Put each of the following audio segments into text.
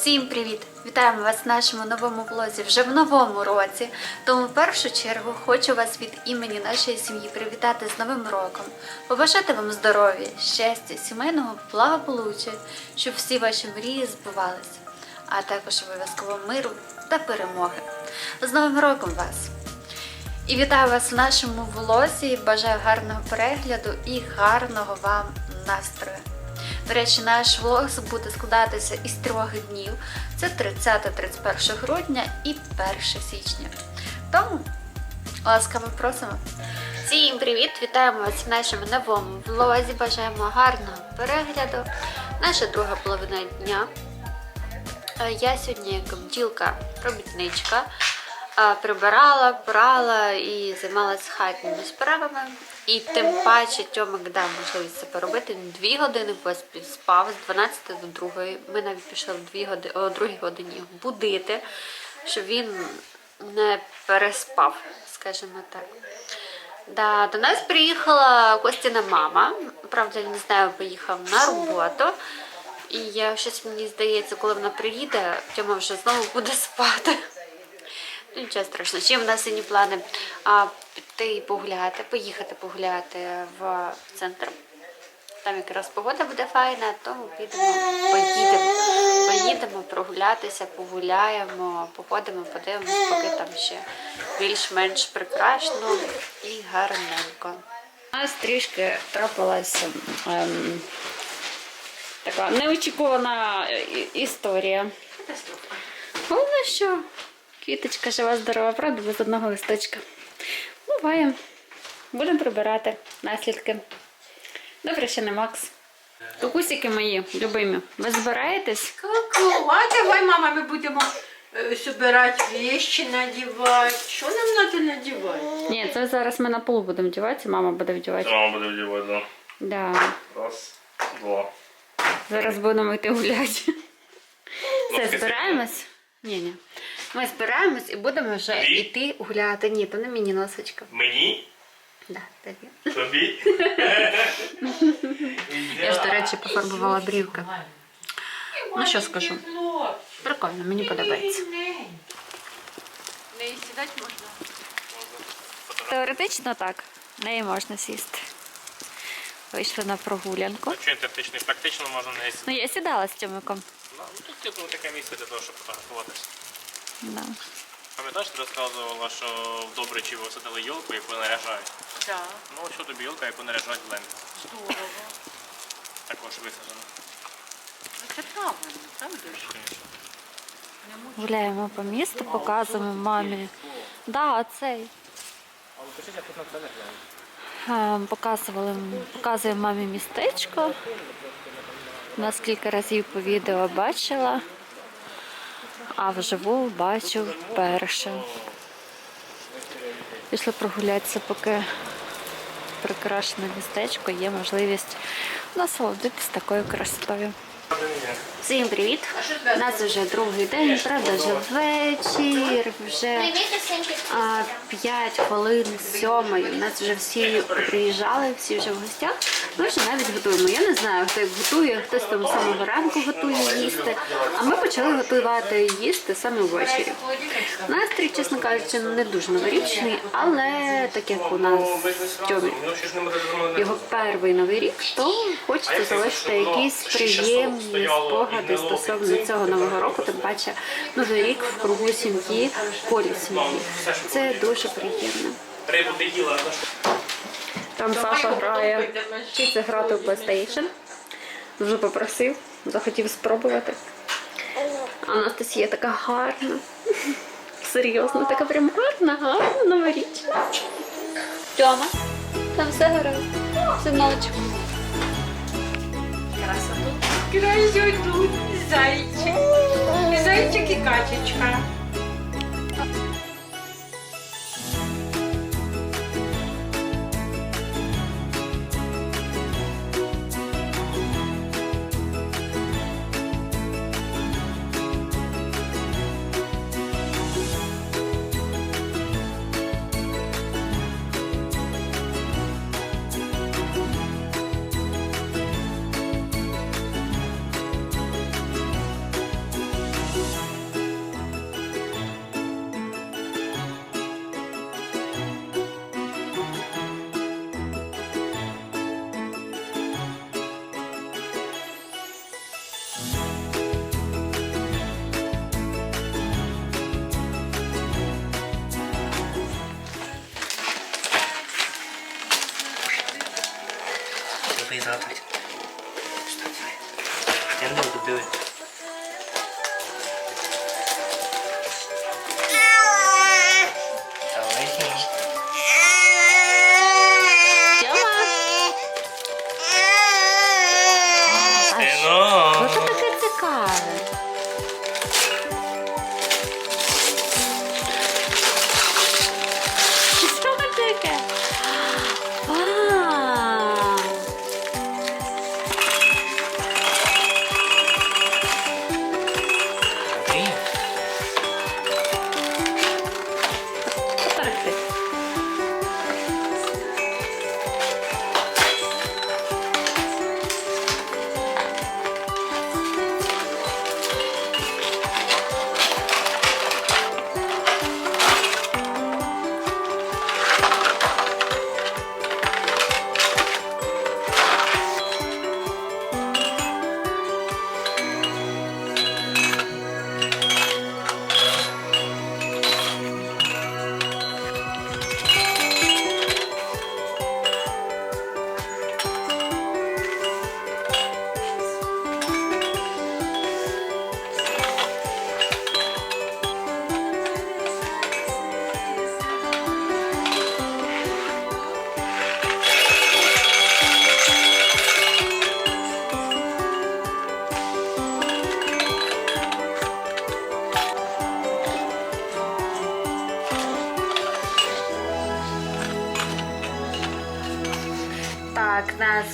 Всім привіт! Вітаємо вас в нашому новому влозі вже в новому році. Тому в першу чергу хочу вас від імені нашої сім'ї привітати з Новим роком, побажати вам здоров'я, щастя, сімейного благополуччя, щоб всі ваші мрії збувалися, а також обов'язково миру та перемоги. З Новим роком вас! І вітаю вас в нашому влозі. Бажаю гарного перегляду і гарного вам настрою. До речі, наш влог буде складатися із трьох днів: це 30-31 грудня і 1 січня. Тому ласкаво просимо. Всім привіт! Вітаємо вас в нашому новому влозі. Бажаємо гарного перегляду. Наша друга половина дня. Е, Я сьогодні як бджілка-робітничка прибирала, прала і займалася хатніми справами. І тим паче Тьомик дав можливість це поробити. Дві години поспіль спав з 12 до 2. Ми навіть пішли в 2 години, о 2 годині будити, щоб він не переспав, скажімо так. Да, до нас приїхала Костіна мама. Правда, я не знаю, поїхав на роботу. І я щось мені здається, коли вона приїде, Тьома вже знову буде спати. Ну, Нічого страшного. Ще в нас сьогодні плани а, піти погуляти, поїхати погуляти в центр. Там якраз погода буде файна, тому підемо, поїдемо, поїдемо прогулятися, погуляємо, походимо, подивимось, поки там ще більш-менш прекрасно і гарненько. У нас трішки трапилася ем, така неочікувана е, історія. Головне, що квіточка жива, здорова, правда, без одного листочка. Буває. Будемо прибирати наслідки. Добре, що не Макс. Кукусики мої любимі, ви збираєтесь? Ку-ку, а давай, мама, ми будемо е, собирати вещи, надівати. Що нам треба надівати? Ні, це зараз ми на полу будемо вдіватися, мама буде вдівати. Мама буде вдівати, да. Да. Раз, два. Зараз будемо йти гуляти. Все, збираємось? Ні, ні. Ми збираємось і будемо вже Тобі? йти гуляти. Ні, то не мені носочка. Мені? Да, тобі. Тобі? Я ж, до речі, пофарбувала брівки. Ну, що скажу? Прикольно, мені подобається. Не сідати можна. Теоретично так. Неї можна сісти. Вийшли на прогулянку. Якщо інтертичний, практично можна не сидіти. Ну, я сідала з Тьомиком. Ну, тут типу таке місце для того, щоб фотографуватися. Да. Пам'ятаєш, ти розказувала, що в Добричі висадили йолку, яку наряжають? Да, Ну, що тобі йолка, яку наряжають в лемі. здорово. Також висаджена. Ну, Це правильно, правда ж? Гуляємо по місту, показуємо мамі. Да, цей. Е, Показували, показуємо мамі містечко. Нас кілька разів по відео бачила, а вживу бачу вперше. Пішли прогулятися, поки прикрашене містечко, є можливість насолодитись такою красотою. Всім привіт! У нас вже другий день, правда, вже вечір, вже а, 5 хвилин сьомої. У нас вже всі приїжджали, всі вже в гостях. Ми вже навіть готуємо. Я не знаю, хто як готує, хтось там самого ранку готує їсти. А ми почали готувати їсти саме ввечері. Настрій, чесно кажучи, не дуже новорічний, але так як у нас Тьомі його перший новий рік, то хочеться залишити якісь приємні спогади стосовно цього нового року. Тим паче новий рік в кругу сім'ї, колі сім'ї. Це дуже приємно. Рибу ти їла, на що? Там Саша грає, вчиться грати у PlayStation. Дуже попросив, захотів спробувати. Анастасія така гарна. Серйозно, така прям гарна, гарна новорічна. Тьома, там все гаразд. Синочок. Красоту, зайчик. Зайчик і качечка.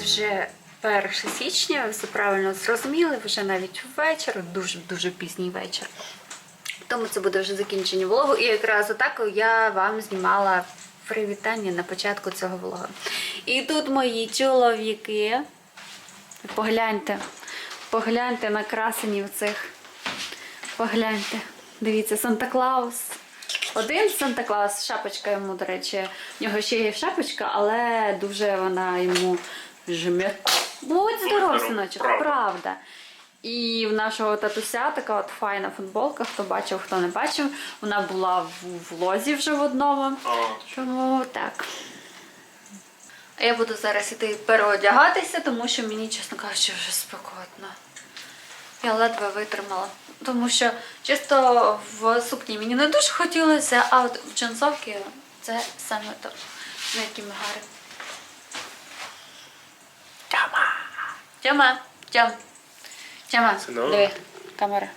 Вже 1 січня, ви все правильно зрозуміли, вже навіть вечір, дуже-дуже пізній вечір. Тому це буде вже закінчення влогу. І якраз отак я вам знімала привітання на початку цього влогу. І тут мої чоловіки. Погляньте, погляньте на красенів цих. Погляньте. Дивіться, Санта Клаус. Один Санта Клаус, шапочка йому, до речі, в нього ще є шапочка, але дуже вона йому жме. Будь здоров, синочок, правда. правда. І в нашого татуся така от файна футболка. Хто бачив, хто не бачив. Вона була в влозі вже в одному. А, Тому так. А я буду зараз іти переодягатися, тому що мені, чесно кажучи, вже спекотно. Я ледве витримала. Тому що чисто в сукні мені не дуже хотілося, а от в джинсовки це саме то, на які ми гари. Тяма! Тяма! Тям! Тяма! Синок. Диви, камера.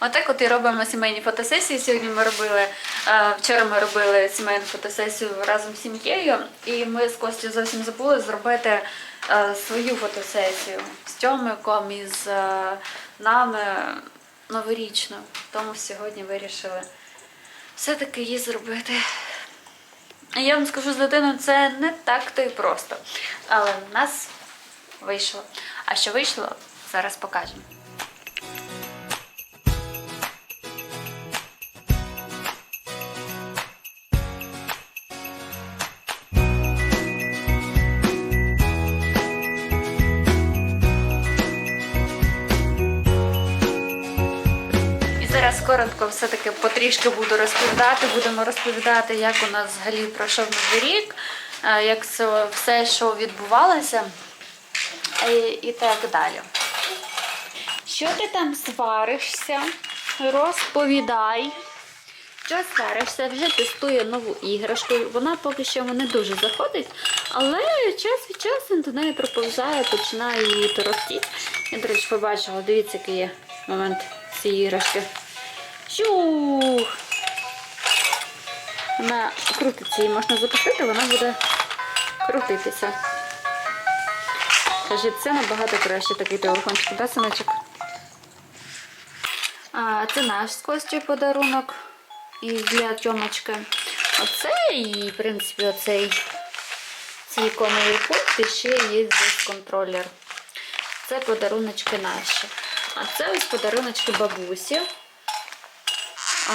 Отак от і робимо сімейні фотосесії. Сьогодні ми робили, е, вчора ми робили сімейну фотосесію разом з сім'єю, і ми з Костю зовсім забули зробити е, свою фотосесію з Тьомиком і з е, нами новорічну. Тому сьогодні вирішили все-таки її зробити. Я вам скажу, з дитиною це не так то й просто. Але в нас вийшло. А що вийшло, зараз покажемо. Коротко все-таки потрішки буду розповідати. Будемо розповідати, як у нас взагалі пройшов новий рік, е, як все, що відбувалося, і, і так далі. Що ти там сваришся? Розповідай. Що сваришся, вже тестує нову іграшку. Вона поки що не дуже заходить, але час від часу до неї проповзає, починає її торохтіти. Я, до речі, побачила, дивіться, який є момент цієї іграшки. Щух! Вона крутиться, її можна запустити, вона буде крутитися. Каже, це набагато краще такий телефончик, да, синочок? А, це наш з Костю подарунок і для Тьомочки. Оце і, в принципі, оцей цей іконовий пункт і ще є здесь контролер. Це подаруночки наші. А це ось подаруночки бабусі.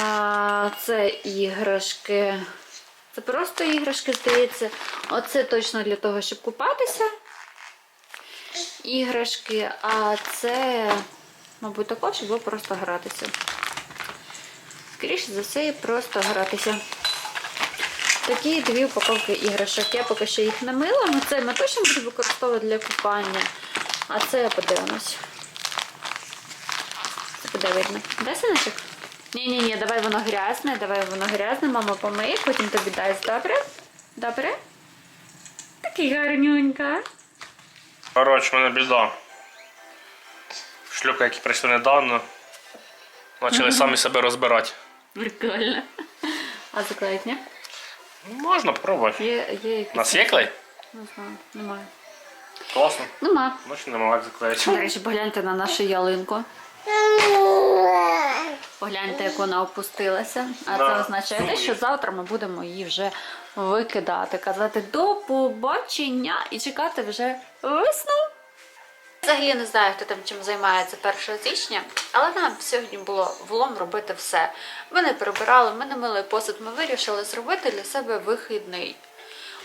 А це іграшки. Це просто іграшки, здається. Оце точно для того, щоб купатися. Іграшки, а це, мабуть, також, або просто гратися. Скоріше за все, просто гратися. Такі дві упаковки іграшок. Я поки що їх не мила, але це ми точно будемо використовувати для купання. А це подивимось. Це буде видно. Де синочок? Ні-ні-ні, давай воно грязне, давай воно грязне, мама помиє, потім тобі дасть, добре? Добре? Такий гарнюнька. Коротше, в мене біда. Шлюпки, які прийшли недавно, почали самі себе розбирати. Прикольно. А заклеїть, ні? Ну, Можна попробувати. Є, є У якийсь. нас є клей? Не знаю, немає. Класно. Нема. Ну чи нема як заклеїти. До речі, погляньте на нашу ялинку. Погляньте, як вона опустилася. А це означає що завтра ми будемо її вже викидати, казати до побачення і чекати вже весну. Взагалі не знаю, хто там чим займається 1 січня, але нам сьогодні було влом робити все. Ми не прибирали, ми не мили посуд, ми вирішили зробити для себе вихідний.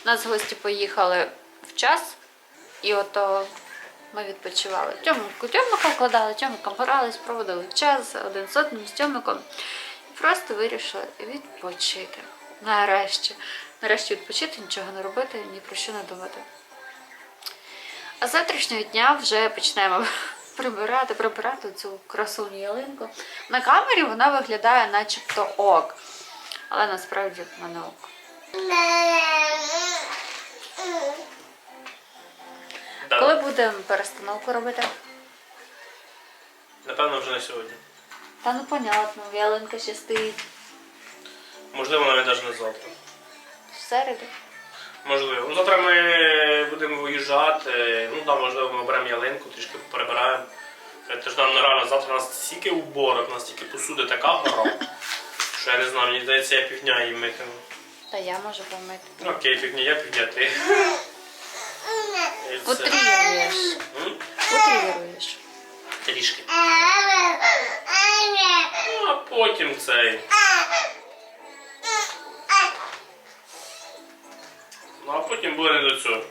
У нас гості поїхали в час, і ото ми відпочивали. Тьомику Тьомика вкладали, Тьомиком грались, проводили час один з одним з Тьомиком. І просто вирішили відпочити. Нарешті. Нарешті відпочити, нічого не робити, ні про що не думати. А завтрашнього дня вже почнемо прибирати, прибирати цю красуню ялинку. На камері вона виглядає начебто ок. Але насправді вона не ок. Будемо перестановку робити? Напевно, вже не сьогодні. Та ну понятно, ялинка ще стоїть. Можливо, навіть навіть не завтра. В середу. Можливо. Ну, завтра ми будемо виїжджати. Ну там, можливо, ми оберемо ялинку, трішки перебираємо. Це ж нам нереально, завтра у нас стільки уборок, у нас стільки посуди така гора. Що я не знаю, мені здається, я півдня її митиму. Та я можу помити. Ну, Окей, півдня, я півдня ти. І все. Трішки. Ну, а потім цей. Ну, а потім буде не до цього.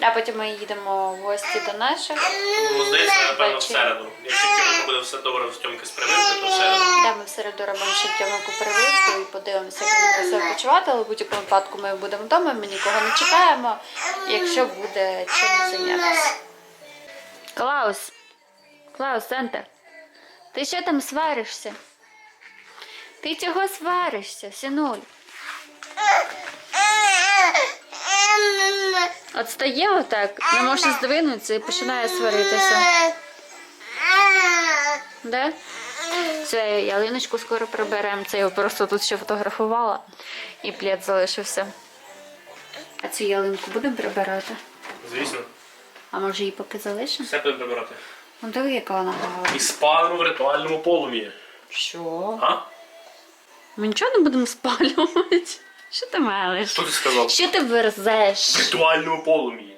А потім ми їдемо в гості до наших. Ну, здається, напевно, в середу. Якщо тільки буде все добре в Тьомки з прививки, то в середу. Да, ми в середу робимо ще тьомику прививку і подивимося, як він буде себе почувати, але в будь-якому випадку ми будемо вдома, ми нікого не чекаємо, якщо буде чим зайнятися. Клаус! Клаус, Санта, ти що там сваришся? Ти чого сваришся, синуль? От стає отак, не може здвинутися і починає сваритися. Да? Це ялиночку скоро приберемо. Це я просто тут ще фотографувала і плед залишився. А цю ялинку будемо прибирати? Звісно, А може її поки залишимо? все будемо прибирати. Ну диви, яка вона гарна. І спалимо в ритуальному полум'ї. Що? А? Ми нічого не будемо спалювати. Що ти мелиш? Що ти сказав? Що ти верзеш? В ритуальному полум'ї.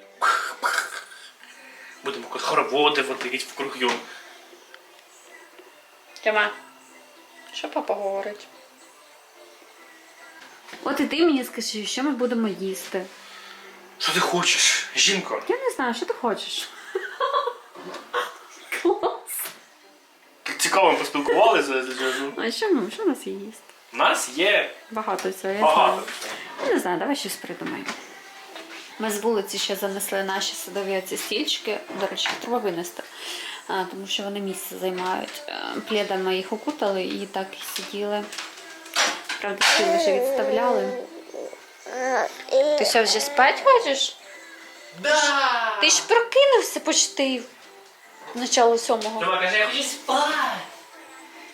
Будемо хороводи водити в круг його. Тьома, що папа говорить? От і ти мені скажи, що ми будемо їсти. Що ти хочеш, жінко? Я не знаю, що ти хочеш. Клас. Цікаво ми поспілкувалися. А що, ми, що у нас є їсти? У нас є Багато цього, я багато. знаю. Я не знаю, давай щось придумаємо. Ми з вулиці ще занесли наші садові оці стільчики. До речі, їх треба винести, а, тому що вони місце займають. Е, Плідами їх окутали і так і сиділи. Правда, стіл вже відставляли. Ти що, вже спать хочеш? Да! Ти ж прокинувся почти начало сьомого. Тома каже, я хочу спати.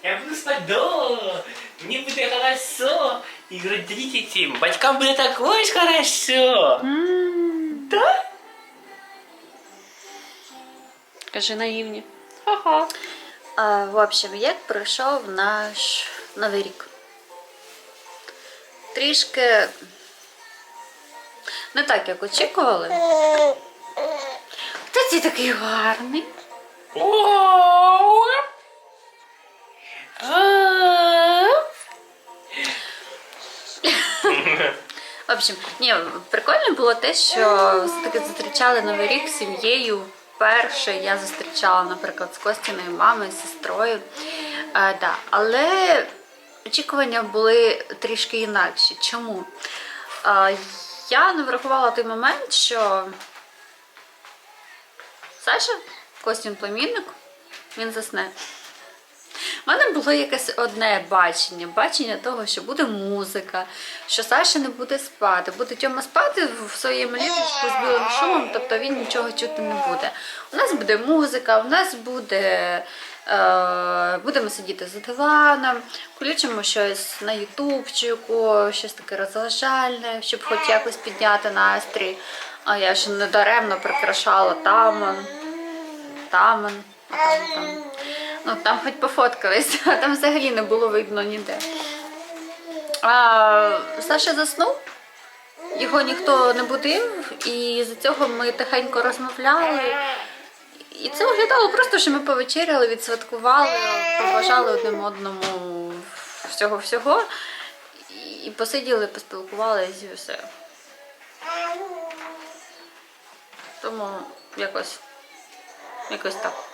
Я буду спати до. Мені буде хорошо. І родителям, батькам буде також хорошо. М, Да? Кажи наївні. Ха-ха. А, в общем, як пройшов наш новий рік? Трішки не так, як очікували. Та ти такий гарний. О! В общем, ні, прикольно було те, що все-таки зустрічали Новий рік з сім'єю. Перше я зустрічала, наприклад, з Костіною мамою, з сестрою. Е, да. Але очікування були трішки інакші. Чому? Е, я не врахувала той момент, що Саша, Костін племінник, він засне. У мене було якесь одне бачення, бачення того, що буде музика, що Саша не буде спати, буде Тьома спати в своєму ліжечку з білим шумом, тобто він нічого чути не буде. У нас буде музика, у нас буде. Е, будемо сидіти за диваном, включимо щось на ютубчику, щось таке розважальне, щоб хоч якось підняти настрій. А я ж не даремно прикрашала таман, таман, а там, там. Ну, там хоч пофоткались, а там взагалі не було видно ніде. А, Саша заснув, його ніхто не будив, і з цього ми тихенько розмовляли. І це виглядало просто, що ми повечеряли, відсвяткували, побажали одним одному всього-всього. І посиділи, поспілкувалися і все. Тому якось, якось так.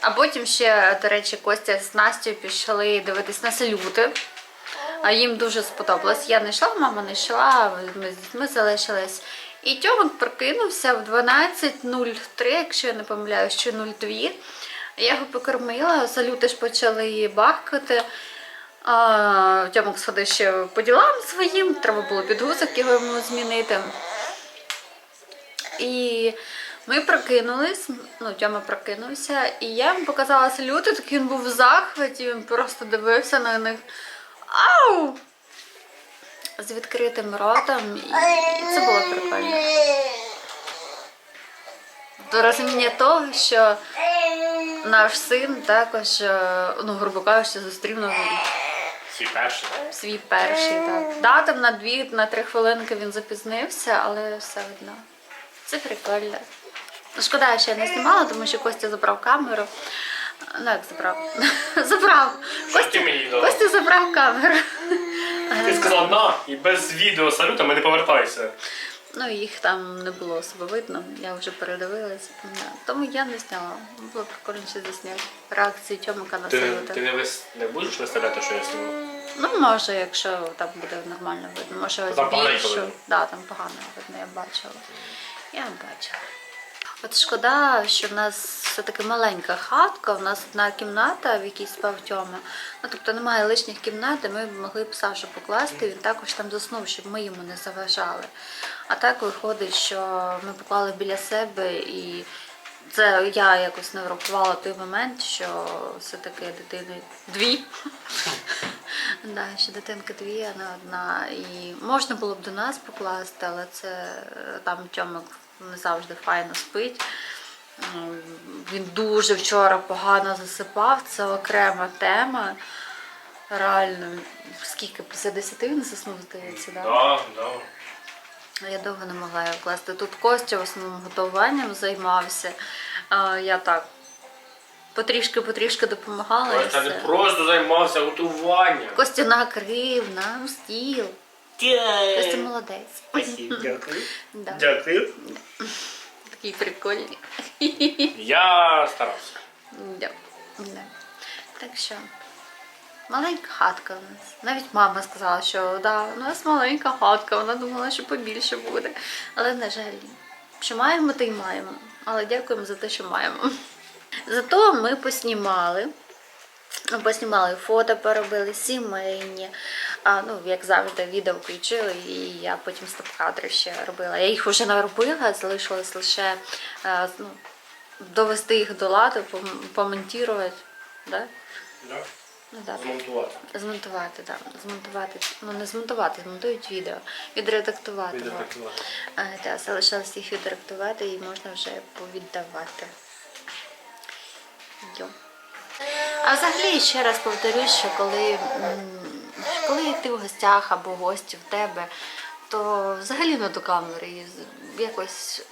А потім ще, до речі, Костя з Настю пішли дивитись на салюти. А їм дуже сподобалось. Я не йшла, мама не йшла, ми з дітьми залишились. І Тьомик прокинувся в 12.03, якщо я не помиляюсь, чи 02. Я його покормила, салюти ж почали бахкати. Тьомик сходив ще по ділам своїм, треба було підгузок його йому змінити. І ми прокинулись, ну, Тьома прокинувся, і я йому показала салюти, так він був в захваті, він просто дивився на них. Ау! з відкритим ротом, і це було прикольно. До розуміння того, що наш син також, е, ну, грубо кажучи, зустрів новий рік. Свій перший. Свій перший, так. Да, там на дві, на три хвилинки він запізнився, але все одно. Це прикольно. Ну, Шкода, що я не знімала, тому що Костя забрав камеру. Ну, як забрав? забрав. Що ти мені дала? Костя забрав камеру. Ти сказав на і без відео салюта ми не повертайся. Ну, їх там не було особо видно, я вже передивилась. Тому я не зняла. Було прикольніше засняти реакцію Тьомика на Ти, ти не, вис... не будеш виставляти, що я знімав? Ну, може, якщо там буде нормально видно. Може, ось поганенько більшу. видно. Да, там погано видно, я бачила. Я бачила. От шкода, що в нас все-таки маленька хатка, у нас одна кімната, в якій спав Тьома. Ну, тобто немає лишніх кімнат, і ми б могли б Сашу покласти, він також там заснув, щоб ми йому не заважали. А так виходить, що ми поклали біля себе і це я якось не врахувала той момент, що все-таки дитини дві. Да, що дитинка дві, а не одна. І можна було б до нас покласти, але це е, там Тьомик не завжди файно спить. Він дуже вчора погано засипав, це окрема тема. Реально, скільки після 10 він заснув, здається, да? Так, так. Я довго не могла його класти. Тут Костя в основному готуванням займався. Я так потрішки-потрішки допомагала. Костя не просто займався готуванням. Костя накрив нам стіл. Костя молодець. Дякую. Да. Дякую. Такий прикольний. Я старався. Да. Да. Так що маленька хатка у нас. Навіть мама сказала, що да, у нас маленька хатка, вона думала, що побільше буде. Але, на жаль, що маємо, то й маємо. Але дякуємо за те, що маємо. Зато ми поснімали. Поснімали фото, поробили сімейні. А, ну, як завжди, відео включили, і я потім стоп-кадри ще робила. Я їх вже наробила, залишилось лише е, ну, довести їх до ладу, пом- помонтувати. Да? Да. Ну, да. Змонтувати. Змонтувати, так. Змонтувати. Ну, не змонтувати, змонтують відео. Відредактувати. Відредактувати. Е, Та, залишилось їх відредактувати і можна вже повіддавати. Йо. А взагалі ще раз повторюсь, що коли, м, коли ти в гостях або гості в тебе, то взагалі не до камери. Якось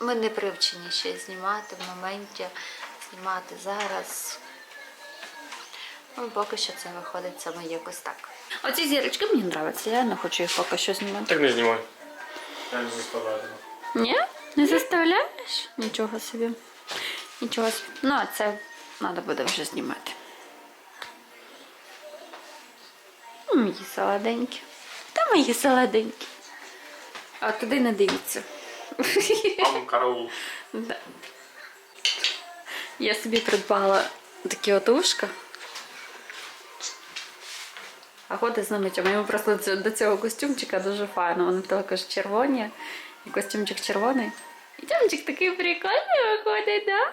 ми не привчені ще знімати в моменті, знімати зараз. Ну, поки що це виходить саме якось так. Оці зірочки мені подобаються, я не хочу їх поки що знімати. Так не знімай. Я не заставляю. Ні? Не заставляєш? Нічого собі. Нічого собі. Ну, а це треба буде вже знімати. М, Мої солоденькі. Та мої солоденькі. А туди не дивіться. Мам, караул. Да. Я собі придбала такі от ушка. А ходить з нами Тьома. Йому просто до цього костюмчика дуже файно. Вони також червоні. І костюмчик червоний. І Тьомчик такий прикольний виходить, да?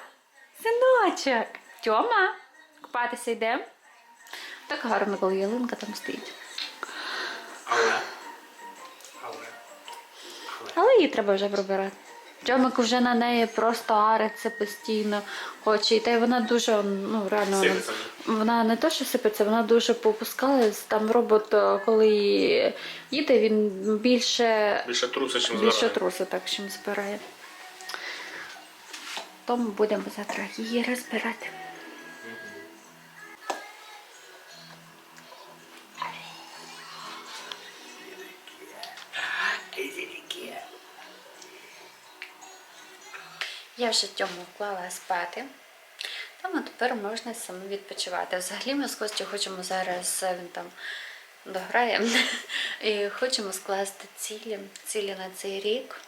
Синочок. Тьома, купатися йдемо. Так гарно, коли ялинка там стоїть. Але. Але. Але її треба вже прибирати. Тьомик вже на неї просто ариться постійно, хоче. І та й вона дуже, ну реально, вона, вона не то, що сипеться, вона дуже попускалась. Там робот, е, коли їде, він більше, Більше труса, чим більше труси так чим збирає. Тому будемо завтра її розбирати. Я вже Тьому вклала спати. Тому тепер можна саме відпочивати. Взагалі ми з Костю хочемо зараз, е, він там дограє, і хочемо скласти цілі, цілі на цей рік,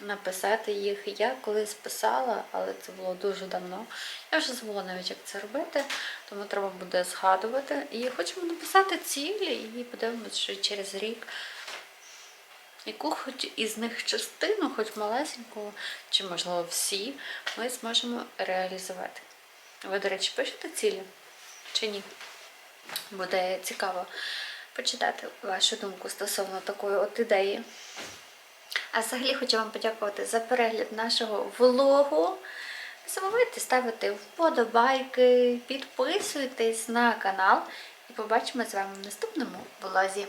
написати їх. Я колись писала, але це було дуже давно. Я вже забула навіть, як це робити, тому треба буде згадувати. І хочемо написати цілі і подивимося, що через рік яку хоч із них частину, хоч малесеньку, чи можливо всі, ми зможемо реалізувати. Ви, до речі, пишете цілі чи ні? Буде цікаво почитати вашу думку стосовно такої от ідеї. А взагалі хочу вам подякувати за перегляд нашого влогу. Не забувайте ставити вподобайки, підписуйтесь на канал і побачимо з вами в наступному влозі.